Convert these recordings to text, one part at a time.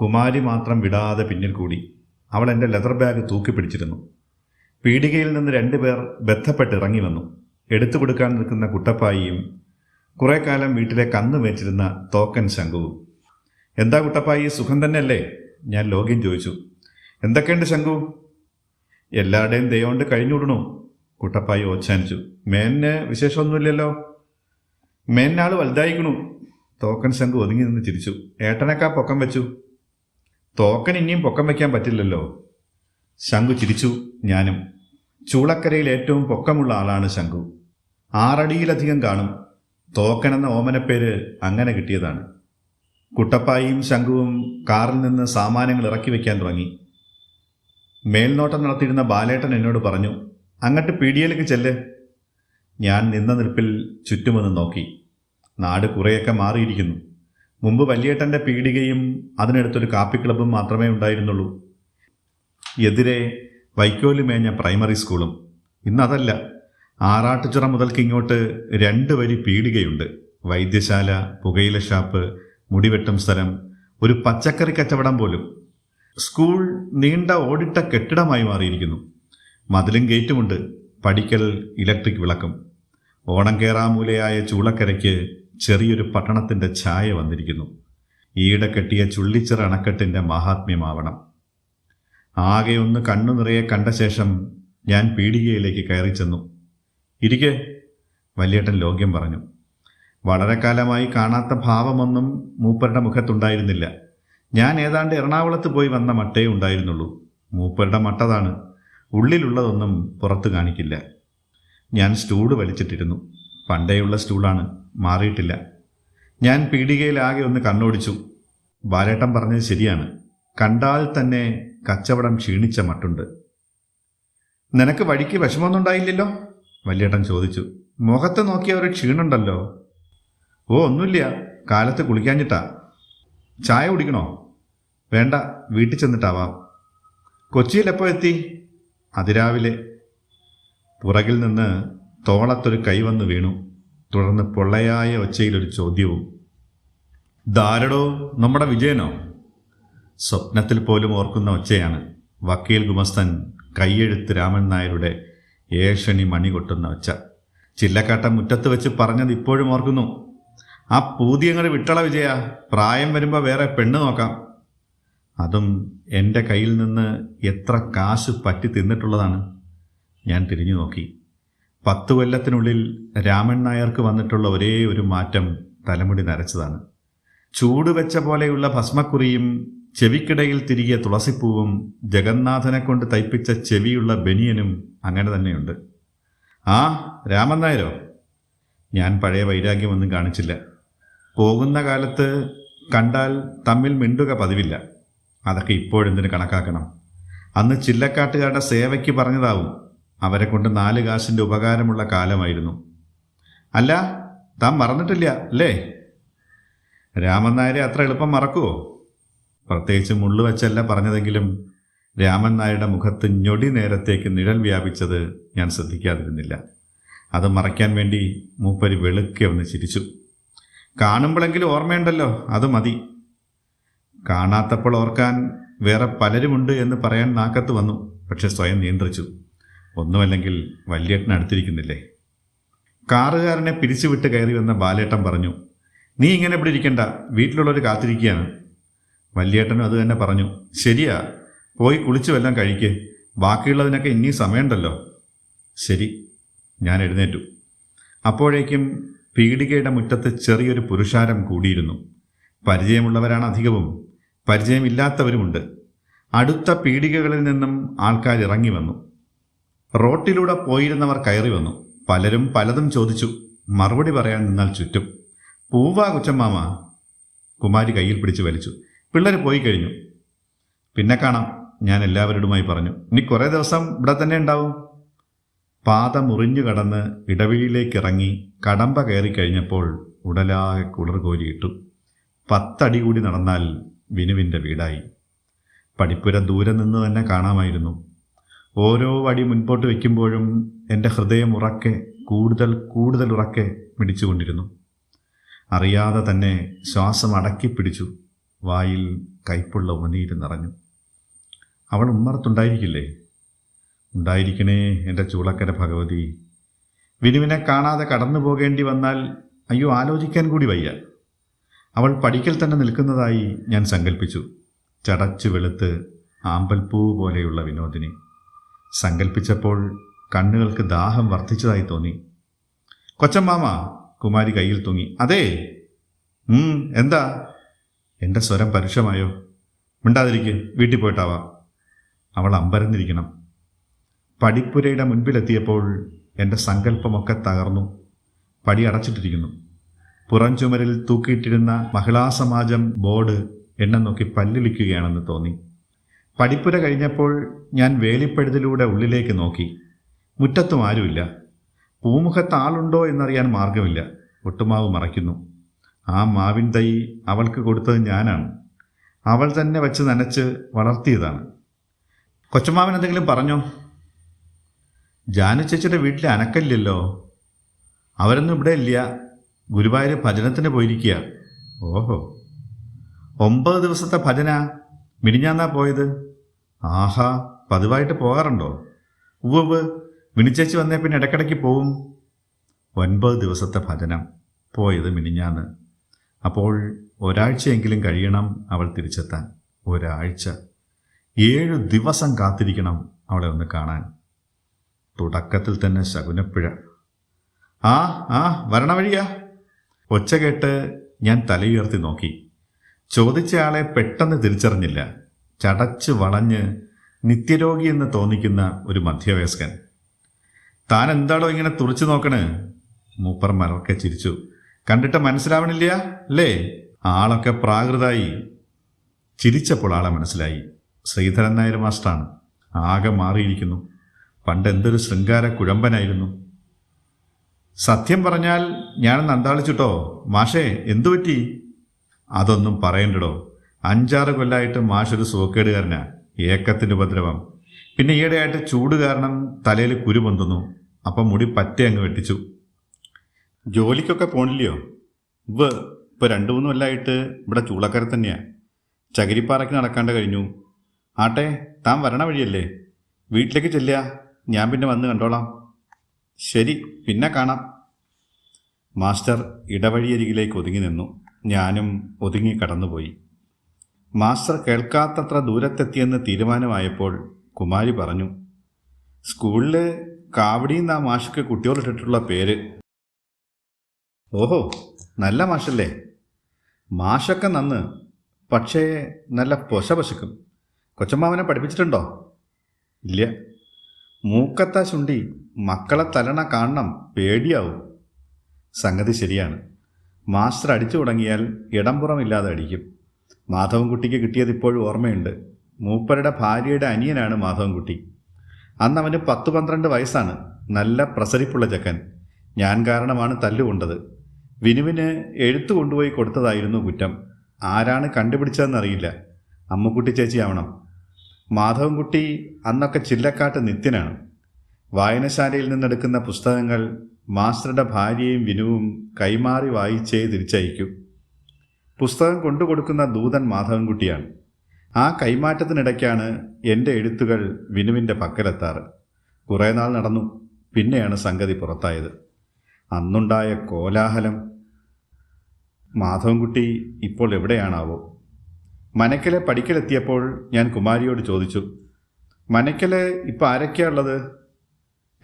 കുമാരി മാത്രം വിടാതെ പിന്നിൽ കൂടി അവൾ എന്റെ ലെതർ ബാഗ് തൂക്കി പിടിച്ചിരുന്നു. പീടികയിൽ നിന്ന് രണ്ടുപേർ ബന്ധപ്പെട്ട് ഇറങ്ങി വന്നു. എടുത്തു കൊടുക്കാൻ നിൽക്കുന്ന കുട്ടപ്പായിയും കുറെ കാലം വീട്ടിലെ കന്നു വെച്ചിരുന്ന തോക്കൻ ശംഖുവും. എന്താ കുട്ടപ്പായി സുഖം തന്നെയല്ലേ? ഞാൻ ലോഗിൻ ചോദിച്ചു. എന്തൊക്കെയുണ്ട് ശംഖു? എല്ലാവരുടെയും ദയോണ്ട് കഴിഞ്ഞുവിടണു കുട്ടപ്പായി ഓച്ചാനിച്ചു. മേനിന് വിശേഷമൊന്നുമില്ലല്ലോ? മേനിനാൾ വലുതായിക്കണു തോക്കൻ ശംഖു ഒതുങ്ങി നിന്ന് ചിരിച്ചു. ഏട്ടനൊക്കെ പൊക്കം വെച്ചു. തോക്കൻ ഇനിയും പൊക്കം വയ്ക്കാൻ പറ്റില്ലല്ലോ. ശങ്കു ചിരിച്ചു ഞാനും. ചൂളക്കരയിൽ ഏറ്റവും പൊക്കമുള്ള ആളാണ് ശങ്കു. ആറടിയിലധികം കാണും. തോക്കൻ എന്ന ഓമനപ്പേര് അങ്ങനെ കിട്ടിയതാണ്. കുട്ടപ്പായിയും ശംഖുവും കാറിൽ നിന്ന് സാമാനങ്ങൾ ഇറക്കി വയ്ക്കാൻ തുടങ്ങി. മേൽനോട്ടം നടത്തിയിരുന്ന ബാലേട്ടൻ എന്നോട് പറഞ്ഞു അങ്ങട്ട് പീടിയയിലേക്ക് ചെല്ല്. ഞാൻ നിന്ന നിൽപ്പിൽ ചുറ്റുമൊന്ന് നോക്കി. നാട് കുറേയൊക്കെ മാറിയിരിക്കുന്നു. മുമ്പ് വലിയേട്ടന്റെ പീടികയും അതിനടുത്തൊരു കാപ്പി ക്ലബ്ബും മാത്രമേ ഉണ്ടായിരുന്നുള്ളൂ. എതിരെ വൈക്കോൽ മേഞ്ഞ പ്രൈമറി സ്കൂളും. ഇന്നതല്ല. ആറാട്ടുചിറ മുതൽക്ക് ഇങ്ങോട്ട് രണ്ട് വരി പീടികയുണ്ട്. വൈദ്യശാല പുകയില ഷാപ്പ് മുടിവെട്ടും സ്ഥലം ഒരു പച്ചക്കറി കച്ചവടം പോലും. സ്കൂൾ നീണ്ട ഓടിട്ട കെട്ടിടമായി മാറിയിരിക്കുന്നു. മതിലും ഗേറ്റുമുണ്ട്. പടിക്കൽ ഇലക്ട്രിക് വിളക്കും. ഓണം കേറാമൂലയായ ചൂളക്കരയ്ക്ക് ചെറിയൊരു പട്ടണത്തിന്റെ ഛായ വന്നിരിക്കുന്നു. ഈയിടെ കെട്ടിയ ചുള്ളിച്ചിറ അണക്കെട്ടിന്റെ മഹാത്മ്യമാവണം. ആകെ ഒന്ന് കണ്ണു നിറയെ കണ്ട ശേഷം ഞാൻ പീടികയിലേക്ക് കയറി ചെന്നു. ഇരിക്കെ വലിയേട്ടൻ ലോക്യം പറഞ്ഞു. വളരെ കാലമായി കാണാത്ത ഭാവമൊന്നും മൂപ്പരുടെ മുഖത്തുണ്ടായിരുന്നില്ല. ഞാൻ ഏതാണ്ട് എറണാകുളത്ത് പോയി വന്ന മട്ടേ ഉണ്ടായിരുന്നുള്ളൂ. മൂപ്പരുടെ മട്ടതാണ്. ഉള്ളിലുള്ളതൊന്നും പുറത്തു കാണിക്കില്ല. ഞാൻ സ്റ്റൂഡ് വലിച്ചിട്ടിരുന്നു. പണ്ടേയുള്ള സ്റ്റൂളാണ്. മാറിയിട്ടില്ല. ഞാൻ പീടികയിലാകെ ഒന്ന് കണ്ണോടിച്ചു. ബാലേട്ടൻ പറഞ്ഞത് ശരിയാണ്. കണ്ടാൽ തന്നെ കച്ചവടം ക്ഷീണിച്ച മട്ടുണ്ട്. നിനക്ക് വഴിക്ക് വിഷമമൊന്നും ഉണ്ടായില്ലല്ലോ വല്യേട്ടൻ ചോദിച്ചു. മുഖത്ത് നോക്കിയ ഒരു ക്ഷീണുണ്ടല്ലോ? ഓ ഒന്നുമില്ല. കാലത്ത് കുളിക്കാഞ്ഞിട്ടാ. ചായ കുടിക്കണോ? വേണ്ട വീട്ടിൽ ചെന്നിട്ടാവാം. കൊച്ചിയിൽ എപ്പോൾ എത്തി? അതിരാവിലെ. പുറകിൽ നിന്ന് തോളത്തൊരു കൈവന്ന് വീണു. തുടർന്ന് പൊള്ളയായ ഒച്ചയിലൊരു ചോദ്യവും ധാരടോ നമ്മുടെ വിജയനോ? സ്വപ്നത്തിൽ പോലും ഓർക്കുന്ന ഒച്ചയാണ്. വക്കീൽ ഗുമസ്തൻ കൈയെഴുത്ത് രാമൻ നായരുടെ ഏഷണി മണി കൊട്ടുന്ന ഒച്ച. ചില്ലക്കാട്ട മുറ്റത്ത് വെച്ച് പറഞ്ഞത് ഇപ്പോഴും ഓർക്കുന്നു. ആ പൂതിയങ്ങൾ വിട്ടള വിജയ. പ്രായം വരുമ്പോൾ വേറെ പെണ്ണ് നോക്കാം. അതും എന്റെ കയ്യിൽ നിന്ന് എത്ര കാശ് പറ്റി തിന്നിട്ടുള്ളതാണ്. ഞാൻ തിരിഞ്ഞു നോക്കി പത്തു കൊല്ലത്തിനുള്ളിൽ രാമൻ നായർക്ക് വന്നിട്ടുള്ള ഒരേ ഒരു മാറ്റം തലമുടി നരച്ചതാണ്. ചൂട് വെച്ച പോലെയുള്ള ഭസ്മക്കുറിയും ചെവിക്കിടയിൽ തിരികെ തുളസിപ്പൂവും ജഗന്നാഥനെ കൊണ്ട് തയ്പ്പിച്ച ചെവിയുള്ള ബനിയനും അങ്ങനെ തന്നെയുണ്ട്. ആ രാമൻ നായരോ? ഞാൻ പഴയ വൈരാഗ്യമൊന്നും കാണിച്ചില്ല. പോകുന്ന കാലത്ത് കണ്ടാൽ തമ്മിൽ മിണ്ടുക പതിവില്ല. അതൊക്കെ ഇപ്പോഴെന്തിന് കണക്കാക്കണം? അന്ന് ചില്ലക്കാട്ടുകാരുടെ സേവയ്ക്ക് പറഞ്ഞതാവും. അവരെ കൊണ്ട് നാല് കാശിന്റെ ഉപകാരമുള്ള കാലമായിരുന്നു. അല്ല താൻ മറന്നിട്ടില്ല അല്ലേ? രാമൻ നായരെ അത്ര എളുപ്പം മറക്കുമോ പ്രത്യേകിച്ച് മുള്ളു വച്ചല്ല പറഞ്ഞതെങ്കിലും രാമൻ നായരുടെ മുഖത്ത് ഞൊടി നേരത്തേക്ക് നിഴൽ വ്യാപിച്ചത് ഞാൻ ശ്രദ്ധിക്കാതിരുന്നില്ല. അത് മറയ്ക്കാൻ വേണ്ടി മൂപ്പരി വെളുക്കെ ഒന്ന് ചിരിച്ചു. കാണുമ്പോഴെങ്കിലും ഓർമ്മയുണ്ടല്ലോ അത് മതി. കാണാത്തപ്പോൾ ഓർക്കാൻ വേറെ പലരുമുണ്ട് എന്ന് പറയാൻ നാക്കത്ത് വന്നു പക്ഷെ സ്വയം നിയന്ത്രിച്ചു. ഒന്നുമല്ലെങ്കിൽ വല്യേട്ടൻ അടുത്തിരിക്കുന്നില്ലേ? കാറുകാരനെ പിരിച്ചുവിട്ട് കയറി വന്ന ബാലേട്ടൻ പറഞ്ഞു നീ ഇങ്ങനെ ഇവിടെ ഇരിക്കണ്ട വീട്ടിലുള്ളവർ കാത്തിരിക്കുകയാണ്. വല്യേട്ടനും അത് തന്നെ പറഞ്ഞു ശരിയാ പോയി കുളിച്ചു വല്ലതും കഴിക്കേ ബാക്കിയുള്ളതിനൊക്കെ ഇനി സമയമുണ്ടല്ലോ. ശരി ഞാൻ എഴുന്നേറ്റു. അപ്പോഴേക്കും പീടികയുടെ മുറ്റത്ത് ചെറിയൊരു പുരുഷാരം കൂടിയിരുന്നു. പരിചയമുള്ളവരാണ് അധികവും പരിചയമില്ലാത്തവരുമുണ്ട്. അടുത്ത പീടികകളിൽ നിന്നും ആൾക്കാർ ഇറങ്ങി വന്നു. റോട്ടിലൂടെ പോയിരുന്നവർ കയറി വന്നു. പലരും പലതും ചോദിച്ചു. മറുപടി പറയാൻ നിന്നാൽ ചുറ്റും. പൂവാ കൊച്ചമ്മാമ. കുമാരി കയ്യിൽ പിടിച്ച് വലിച്ചു. പിള്ളേർ പോയി കഴിഞ്ഞു. പിന്നെ കാണാം ഞാൻ എല്ലാവരോടുമായി പറഞ്ഞു. ഇനി കുറേ ദിവസം ഇവിടെ തന്നെ ഉണ്ടാവും. പാത മുറിഞ്ഞു കടന്ന് ഇടവഴിയിലേക്ക് ഇറങ്ങി കടമ്പ കയറി കഴിഞ്ഞപ്പോൾ ഉടലാകെ കുളിർ കോരിയിട്ടു. പത്തടി കൂടി നടന്നാൽ വിനുവിന്റെ വീടായി. പടിപ്പുര ദൂരെ നിന്ന് തന്നെ കാണാമായിരുന്നു. ഓരോ വടി മുൻപോട്ട് വയ്ക്കുമ്പോഴും എന്റെ ഹൃദയം ഉറക്കെ കൂടുതൽ കൂടുതൽ ഉറക്കെ മിടിച്ചുകൊണ്ടിരുന്നു. അറിയാതെ തന്നെ ശ്വാസം അടക്കി പിടിച്ചു. വായിൽ കൈപ്പുള്ള ഉമനീര് നിറഞ്ഞു. അവൾ ഉമ്മറത്തുണ്ടായിരിക്കില്ലേ? ഉണ്ടായിരിക്കണേ എന്റെ ചൂളക്കര ഭഗവതി. വിനുവിനെ കാണാതെ കടന്നു പോകേണ്ടി വന്നാൽ അയ്യോ ആലോചിക്കാൻ കൂടി വയ്യ. അവൾ പടിക്കൽ തന്നെ നിൽക്കുന്നതായി ഞാൻ സങ്കല്പിച്ചു ചടച്ചു വെളുത്ത് ആമ്പൽപ്പൂ പോലെയുള്ള വിനോദിനി. സങ്കല്പിച്ചപ്പോൾ കണ്ണുകൾക്ക് ദാഹം വർദ്ധിച്ചതായി തോന്നി. കൊച്ചമ്മാമ കുമാരി കയ്യിൽ തൂങ്ങി. അതേ. എന്താ? എന്റെ സ്വരം പരുഷമായോ? മിണ്ടാതിരിക്കും വീട്ടിൽ പോയിട്ടാവാം. അവൾ അമ്പരന്നിരിക്കണം. പടിപ്പുരയുടെ മുൻപിലെത്തിയപ്പോൾ എന്റെ സങ്കല്പമൊക്കെ തകർന്നു. പടി അടച്ചിട്ടിരിക്കുന്നു. പുറം ചുമരിൽ തൂക്കിയിട്ടിരുന്ന മഹിളാ സമാജം ബോർഡ് എന്നെ നോക്കി പല്ലിളിക്കുകയാണെന്ന് തോന്നി. പടിപ്പുര കഴിഞ്ഞപ്പോൾ ഞാൻ വേലിപ്പഴുതിലൂടെ ഉള്ളിലേക്ക് നോക്കി. മുറ്റത്തും ആരുമില്ല. പൂമുഖത്ത് ആളുണ്ടോ എന്നറിയാൻ മാർഗമില്ല. ഒട്ടുമാവ് മറയ്ക്കുന്നു. ആ മാവിൻ തൈ അവൾക്ക് കൊടുത്തത് ഞാനാണ്. അവൾ തന്നെ വെച്ച് നനച്ച് വളർത്തിയതാണ്. കൊച്ചമാവൻ എന്തെങ്കിലും പറഞ്ഞോ? ജാനു ചേച്ചിയുടെ വീട്ടിൽ അനക്കല്ലല്ലോ? അവരൊന്നും ഇവിടെ ഇല്ല. ഗുരുവായൂർ ഭജനത്തിന് പോയിരിക്കുക. ഓഹോ. ഒമ്പത് ദിവസത്തെ ഭജന? മിനിഞ്ഞാന്നാ പോയത്? ആഹാ പതിവായിട്ട് പോകാറുണ്ടോ? ഉവ്വ് മിനിച്ചേച്ചി വന്നേ പിന്നെ ഇടയ്ക്കിടയ്ക്ക് പോവും. ഒൻപത് ദിവസത്തെ ഭജനം പോയത് മിനിഞ്ഞാന്ന്. അപ്പോൾ ഒരാഴ്ചയെങ്കിലും കഴിയണം അവൾ തിരിച്ചെത്താൻ. ഒരാഴ്ച. ഏഴ് ദിവസം കാത്തിരിക്കണം അവളെ ഒന്ന് കാണാൻ. തുടക്കത്തിൽ തന്നെ ശകുനപ്പിഴ. ആ ആ വരണ വഴിയാ. ഒച്ച കേട്ട് ഞാൻ തലയുയർത്തി നോക്കി. ചോദിച്ചയാളെ പെട്ടെന്ന് തിരിച്ചറിഞ്ഞില്ല. ചടച്ച് വളഞ്ഞ് നിത്യരോഗി എന്ന് തോന്നിക്കുന്ന ഒരു മധ്യവയസ്കൻ. താൻ എന്താടോ ഇങ്ങനെ തുറച്ചു നോക്കണ്? മൂപ്പർ മലർക്കെ ചിരിച്ചു. കണ്ടിട്ട് മനസ്സിലാവണില്ല അല്ലേ? ആളൊക്കെ പ്രാകൃതായി. ചിരിച്ചപ്പോൾ ആളെ മനസ്സിലായി. ശ്രീധരൻ നായർ മാസ്റ്ററാണ് ആകെ മാറിയിരിക്കുന്നു. പണ്ട് എന്തൊരു ശൃംഗാര കുഴമ്പനായിരുന്നു. സത്യം പറഞ്ഞാൽ ഞാൻ നന്താളിച്ചിട്ടോ മാഷേ എന്തു പറ്റി അതൊന്നും പറയണ്ടടോ. അഞ്ചാറ് കൊല്ലായിട്ട് മാഷൊരു സോക്കേടുകാരനാ. ഏക്കത്തിന് ഉപദ്രവം. പിന്നെ ഈയിടെയായിട്ട് ചൂട് കാരണം തലയിൽ കുരു പൊന്തുന്നു. അപ്പം മുടി പറ്റേ അങ്ങ് വെട്ടിച്ചു. ജോലിക്കൊക്കെ പോണില്ലയോ? ഇവ് ഇപ്പോൾ രണ്ട് മൂന്ന് കൊല്ലായിട്ട് ഇവിടെ ചൂളക്കര തന്നെയാ. ചകിരിപ്പാറയ്ക്ക് നടക്കാണ്ട് കഴിഞ്ഞു. ആട്ടെ താൻ വരണ വഴിയല്ലേ? വീട്ടിലേക്ക് ചെല്ലുക. ഞാൻ പിന്നെ വന്ന് കണ്ടോളാം. ശരി പിന്നെ കാണാം. മാസ്റ്റർ ഇടവഴിയരികിലേക്ക് ഒതുങ്ങി നിന്നു. ഞാനും ഒതുങ്ങി കടന്നുപോയി. മാസ്റ്റർ കേൾക്കാത്തത്ര ദൂരത്തെത്തിയെന്ന് തീരുമാനമായപ്പോൾ കുമാരി പറഞ്ഞു സ്കൂളിൽ കാവടി എന്നാ മാഷിക്ക് കുട്ടികളിട്ടിട്ടുള്ള പേര്. ഓഹോ നല്ല മാഷല്ലേ. മാഷൊക്കെ നന്ന് പക്ഷേ നല്ല പൊശ പശുക്കും കൊച്ചമ്മാവനെ പഠിപ്പിച്ചിട്ടുണ്ടോ? ഇല്ല. മൂക്കത്ത ശുണ്ടി മക്കളെ തലണ കാണണം പേടിയാവും. സംഗതി ശരിയാണ്. മാസ്റ്റർ അടിച്ചു തുടങ്ങിയാൽ ഇടംപുറമില്ലാതെ അടിക്കും. മാധവൻകുട്ടിക്ക് കിട്ടിയത് ഇപ്പോഴും ഓർമ്മയുണ്ട്. മൂപ്പരുടെ ഭാര്യയുടെ അനിയനാണ് മാധവൻകുട്ടി. അന്ന് അവന് പത്ത് പന്ത്രണ്ട് വയസ്സാണ്. നല്ല പ്രസരിപ്പുള്ള ചെക്കൻ. ഞാൻ കാരണമാണ് തല്ലുകൊണ്ടത്. വിനുവിന് എഴുത്തു കൊണ്ടുപോയി കൊടുത്തതായിരുന്നു കുറ്റം. ആരാണ് കണ്ടുപിടിച്ചതെന്നറിയില്ല. അമ്മുക്കുട്ടി ചേച്ചിയാവണം മാധവൻകുട്ടി അന്നൊക്കെ ചില്ലക്കാട്ട് നിത്യനാണ്. വായനശാലയിൽ നിന്നെടുക്കുന്ന പുസ്തകങ്ങൾ മാസ്റ്ററുടെ ഭാര്യയും വിനുവും കൈമാറി വായിച്ചേ തിരിച്ചയക്കൂ. പുസ്തകം കൊണ്ടുകൊടുക്കുന്ന ദൂതൻ മാധവൻകുട്ടിയാണ്. ആ കൈമാറ്റത്തിനിടയ്ക്കാണ് എന്റെ എഴുത്തുകൾ വിനുവിന്റെ പക്കലെത്താറ്. കുറേ നാൾ നടന്നു. പിന്നെയാണ് സംഗതി പുറത്തായത്. അന്നുണ്ടായ കോലാഹലം. മാധവൻകുട്ടി ഇപ്പോൾ എവിടെയാണാവോ? മനക്കലെ പഠിക്കലെത്തിയപ്പോൾ ഞാൻ കുമാരിയോട് ചോദിച്ചു മനക്കൽ ഇപ്പോൾ ആരൊക്കെയാ ഉള്ളത്?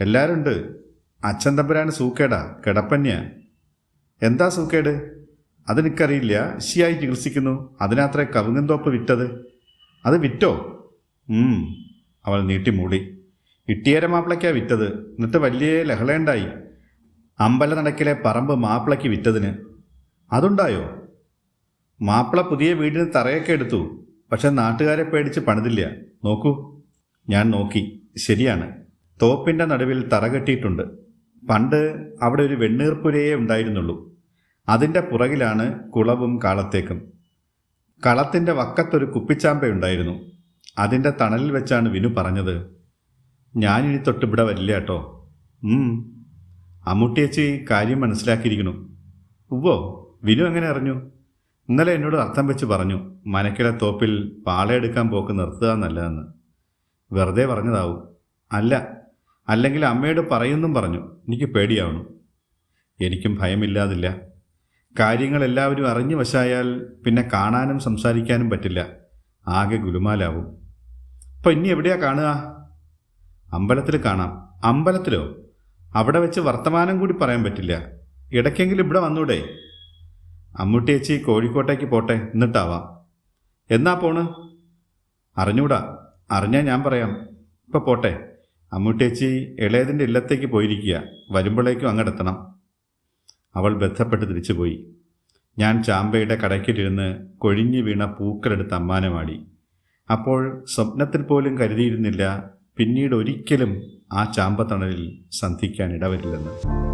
എല്ലാവരും ഉണ്ട് അച്ഛൻ തമ്പുരാന് സൂക്കേടാ കിടപ്പന്യ. എന്താ സൂക്കേട്? അതെനിക്കറിയില്ല ശിയായി ചികിത്സിക്കുന്നു. അതിനാത്രേ കവുങ്ങന്തോപ്പ് വിറ്റത്. അത് വിറ്റോ? അവൾ നീട്ടി മൂടി. ഇട്ടിയേര മാപ്പിളയ്ക്കാ വിറ്റത്. എന്നിട്ട് വലിയ ലഹളയുണ്ടായി. അമ്പല നടക്കിലെ പറമ്പ് മാപ്പിളയ്ക്ക് വിറ്റതിന്. അതുണ്ടായോ? മാപ്പിള പുതിയ വീടിന് തറയൊക്കെ എടുത്തു. പക്ഷെ നാട്ടുകാരെ പേടിച്ച് പണിതില്ല. നോക്കൂ. ഞാൻ നോക്കി. ശരിയാണ്. തോപ്പിന്റെ നടുവിൽ തറ കെട്ടിയിട്ടുണ്ട്. പണ്ട് അവിടെ ഒരു വെണ്ണീർപ്പുരയേ ഉണ്ടായിരുന്നുള്ളൂ. അതിന്റെ പുറകിലാണ് കുളവും കാളത്തേക്കും. കളത്തിന്റെ വക്കത്തൊരു കുപ്പിച്ചാമ്പയുണ്ടായിരുന്നു അതിന്റെ തണലിൽ വെച്ചാണ് വിനു പറഞ്ഞത് ഞാനിനി തൊട്ട് ഇവിടെ വരില്ല കേട്ടോ. അമ്മൂട്ടിയച്ചി കാര്യം മനസ്സിലാക്കിയിരിക്കണു ഉവ്വോ? വിനു എങ്ങനെ അറിഞ്ഞു? ഇന്നലെ എന്നോട് അർത്ഥം വെച്ച് പറഞ്ഞു മനക്കിലെ തോപ്പിൽ പാളയെടുക്കാൻ പോക്ക് നിർത്തുക നല്ലതെന്ന്. വെറുതെ പറഞ്ഞതാവും. അല്ല അല്ലെങ്കിൽ അമ്മയോട് പറയുന്നും പറഞ്ഞു. എനിക്ക് പേടിയാവണം എനിക്കും ഭയമില്ലാതില്ല. കാര്യങ്ങൾ എല്ലാവരും അറിഞ്ഞു വശായാൽ പിന്നെ കാണാനും സംസാരിക്കാനും പറ്റില്ല. ആകെ ഗുലുമാലാവും. അപ്പോൾ ഇനി എവിടെയാ കാണുക? അമ്പലത്തിൽ കാണാം. അമ്പലത്തിലോ? അവിടെ വെച്ച് വർത്തമാനം കൂടി പറയാൻ പറ്റില്ല. ഇടയ്ക്കെങ്കിലും ഇവിടെ വന്നൂടെ? അമ്മൂട്ടിയേച്ചി കോഴിക്കോട്ടേക്ക് പോട്ടെ എന്നിട്ടാവാം എന്നാ പോണ്? അറിഞ്ഞൂടാ. അറിഞ്ഞാൽ ഞാൻ പറയാം. ഇപ്പം പോട്ടെ. അമ്മൂട്ടിയേച്ചി ഇളയതിന്റെ ഇല്ലത്തേക്ക് പോയിരിക്കുക. വരുമ്പോഴേക്കും അങ്ങടെത്തണം. അവൾ ബന്ധപ്പെട്ട് തിരിച്ചുപോയി. ഞാൻ ചാമ്പയുടെ കടയ്ക്കിലിരുന്ന് കൊഴിഞ്ഞു വീണ പൂക്കളെടുത്ത് അമ്മാനമാടി അപ്പോൾ സ്വപ്നത്തിൽ പോലും കരുതിയിരുന്നില്ല പിന്നീട് ഒരിക്കലും ആ ചാമ്പത്തണലിൽ സന്ധിക്കാൻ ഇടവരില്ലെന്ന്.